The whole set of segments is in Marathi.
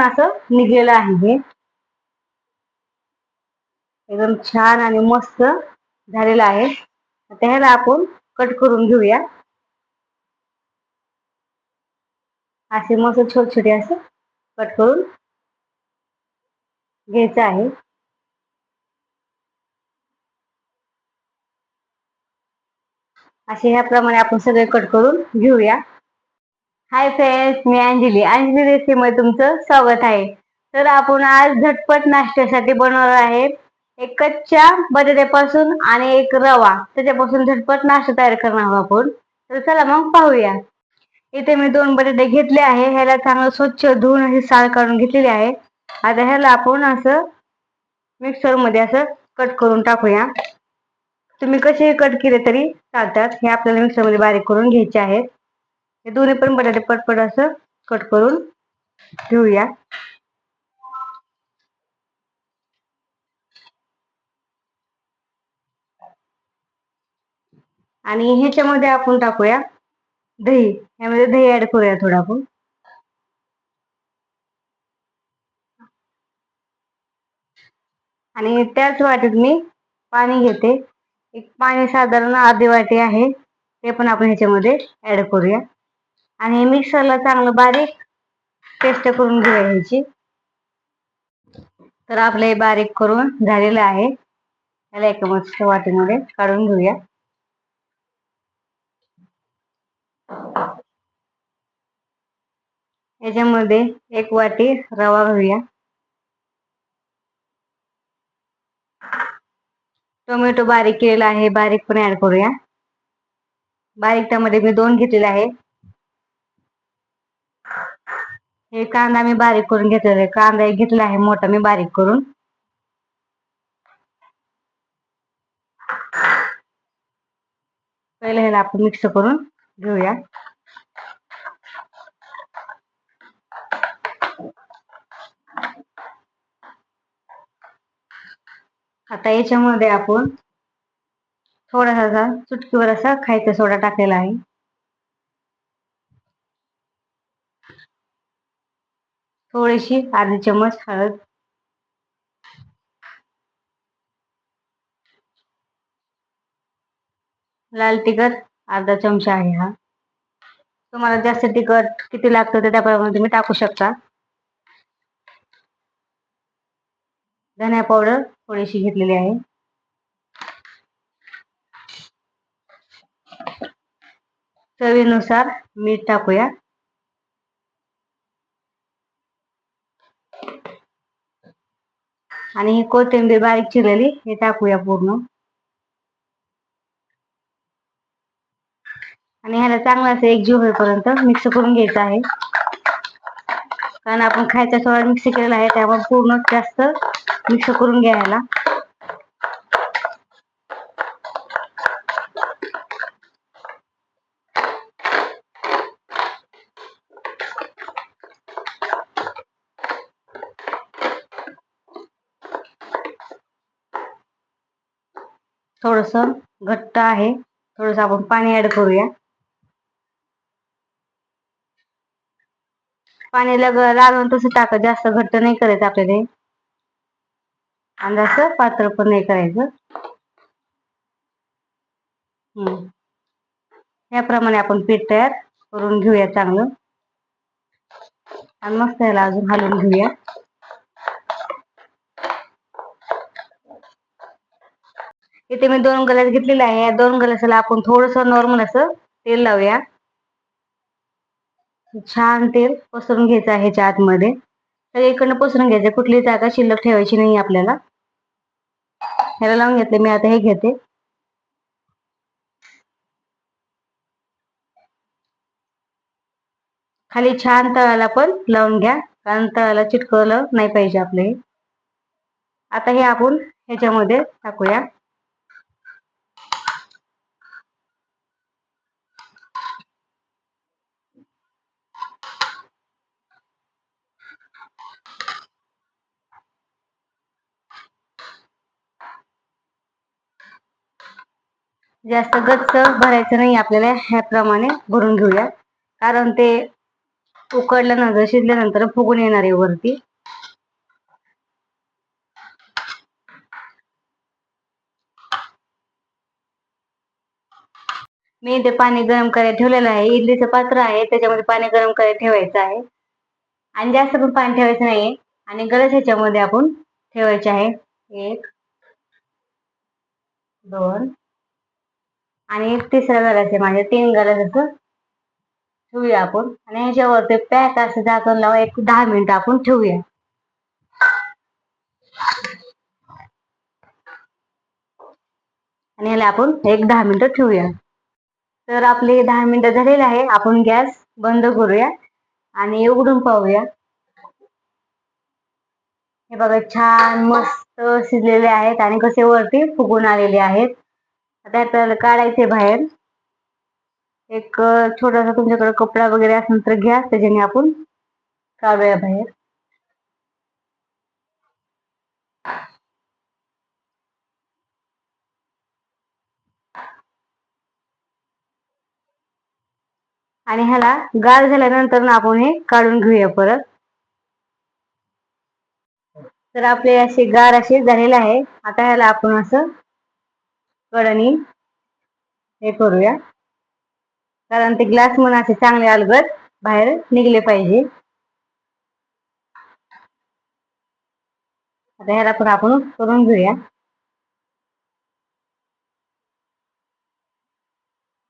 पूर्ण असं निघलेलं आहे हे. एकदम छान आणि मस्त झालेलं आहे. आता ह्याला आपण कट करून घेऊया. असे मस्त छोटे छोटे असं कट करून घ्यायचं आहे. असे ह्याप्रमाणे आपण सगळे कट करून घेऊया. हाय फ्रेंड्स मी अंजली. अंजली रेसिपीमध्ये तुमचं स्वागत आहे. तर आपण आज झटपट नाश्त्यासाठी बनवणार आहे एक कच्च्या बटाट्यापासून आणि एक रवा. त्याच्यापासून झटपट नाश्ता तयार करणार आहोत आपण. तर चला मग पाहूया. इथे मी दोन बटाटे घेतले आहे. ह्याला चांगलं स्वच्छ धुवून अशी साल काढून घेतलेली आहे. आता ह्याला आपण असं मिक्सरमध्ये असं कट करून टाकूया. तुम्ही कसे कट केले तरी चालतात. हे आपल्याला मिक्सरमध्ये बारीक करून घ्यायचे आहेत. हे दोन्ही पण बटाटे पटपट असं कट करून घेऊया. आणि ह्याच्यामध्ये आपण टाकूया दही. यामध्ये दही ऍड करूया थोडं आपण. आणि त्याच वाटीत मी पाणी घेते. एक पाणी साधारण अर्धी वाटी आहे. ते पण आपण ह्याच्यामध्ये ऍड करूया. आणि मिक्सरला चांगलं बारीक पेस्ट करून घेऊया ह्याची तर आपलं हे बारीक करून झालेलं आहे. याला एका मस्त वाटीमध्ये काढून घेऊया. याच्यामध्ये एक वाटी रवा घेऊया टोमॅटो बारीक केलेला आहे बारीक पण ऍड करूया. बारीक त्यामध्ये मी दोन घेतलेले आहे. हे कांदा मी बारीक करून घेतलेला आहे. कांदा एक घेतला आहे मोठा मी बारीक करून. पहिले ह्याला आपण मिक्स करून घेऊया. आता याच्यामध्ये आपण थोडासा चुटकीवर असा खायचा सोडा टाकलेला आहे. थोडीशी अर्धी चमच हळद लाल तिखट अर्धा चमचा आहे हा. तुम्हाला जास्त तिखट किती लागतं ते टाकू शकता. धन्या थोडीशी घेतलेली आहे. चवीनुसार मीठ टाकूया. आणि ही कोथिंबीर बारीक चिरलेली हे टाकूया पूर्ण. आणि ह्याला चांगला असं एकजीव होईपर्यंत मिक्स करून घ्यायचं आहे. कारण आपण खायचा सोडा मिक्स केलेला आहे त्यामुळे पूर्ण जास्त मिक्स करून घ्यायला थोडस घट्ट आहे. थोडस आपण पाणी ऍड करूया. पाणी लग लागून तसं टाकत जास्त घट्ट नाही करायचं आपल्याला आणि जास्त पातळ पण नाही करायचं. हम्म. याप्रमाणे आपण पीठ तयार करून घेऊया चांगलं. आणि मस्त याला अजून हलवून घेऊया. इथे मी दोन ग्लास घेतलेले आहे. या दोन गलासाला आपण थोडस नॉर्मल असं तेल लावूया. छान तेल पसरून घ्यायचं आहे ह्याच्या आतमध्ये. सगळीकडनं पसरून घ्यायचं कुठली जागा शिल्लक ठेवायची नाही आपल्याला. ह्याला लावून घेतले. मी आता हे घेते. खाली छान तळाला पण लावून घ्या. कारण तळाला चिटकवलं नाही पाहिजे आपले आता हे आपण ह्याच्यामध्ये टाकूया. जास्त गच्च भरायचं नाही आपल्याला ह्याप्रमाणे भरून घेऊया. कारण ते उकडल्यानंतर शिजल्यानंतर फुगून येणार आहे वरती. मी इथे पाणी गरम करायला ठेवलेलं आहे. इडलीचं पात्र आहे त्याच्यामध्ये पाणी गरम करायला ठेवायचं आहे. आणि जास्त पण पाणी ठेवायचं नाहीये. आणि गरज ह्याच्यामध्ये आपण ठेवायचे आहे. एक दोन आणि तिसरा गरज आहे माझे तीन गरज असं ठेवूया आपण. आणि ह्याच्यावरती पॅक असं झाकण लावा एक दहा मिनिटं आपण ठेवूया. आणि ह्याला आपण एक दहा मिनिटं ठेवूया. तर आपले दहा मिनिटं झालेले आहे. आपण गॅस बंद करूया आणि उघडून पाहूया. हे बघा छान मस्त शिजलेले आहेत आणि कसे वरती फुगून आलेले आहेत. आता आपल्याला काढायचे बाहेर. एक छोटासा तुमच्याकडे कपडा वगैरे असेल तर घ्या त्याच्याने आपण काढूया बाहेर. आणि ह्याला गार झाल्यानंतर ना आपण हे काढून घेऊया परत. तर आपले असे गार असे झालेले आहे. आता ह्याला आपण असं कडणी हे करूया. कारण ते ग्लास म्हणून असे चांगले अलगद बाहेर निघले पाहिजे. आता ह्याला पण आपण करून घेऊया.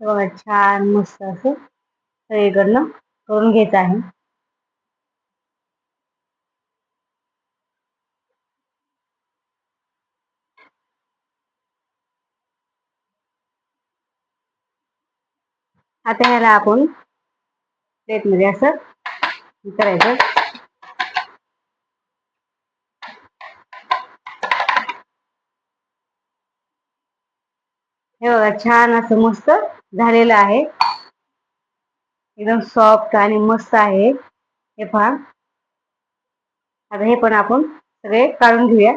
बघा छान मस्त असं सगळीकडनं करून घ्यायचं आहे. आता ह्याला आपण प्लेटमध्ये असं करायचं हे बघा छान असं मस्त झालेलं आहे. एकदम सॉफ्ट आणि मस्त आहे. हे पहा. आता हे पण आपण सगळे काढून घेऊया.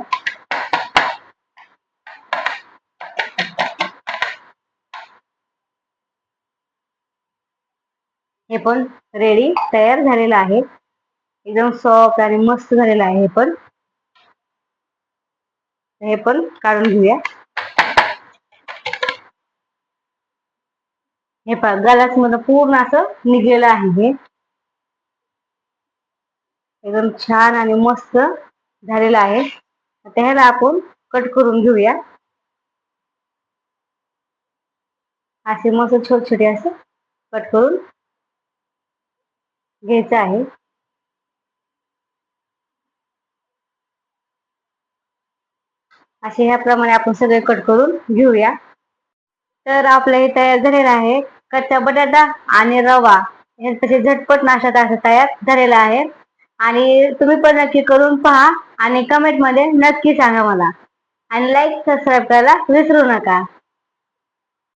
हे पण रेडी तयार झालेलं आहे. एकदम सॉफ्ट आणि मस्त झालेलं आहे हे पण. हे पण काढून घेऊया. हे पहा गलासमध्ये पूर्ण असं निघलेलं आहे हे. एकदम छान आणि मस्त झालेलं आहे. त्याला आपण कट करून घेऊया. असे मस्त छोटे छोटे असं कट करून घ्यायचं आहे. असे ह्याप्रमाणे आपण सगळे कट करून घेऊया. तर आपलं हे तयार झालेलं आहे. कच्चा बटाटा आणि रवा हे तसे झटपट नाश्ता असं तयार झालेला आहे. आणि तुम्ही पण नक्की करून पहा आणि कमेंटमध्ये नक्की सांगा मला. आणि लाईक सबस्क्राईब करायला विसरू नका.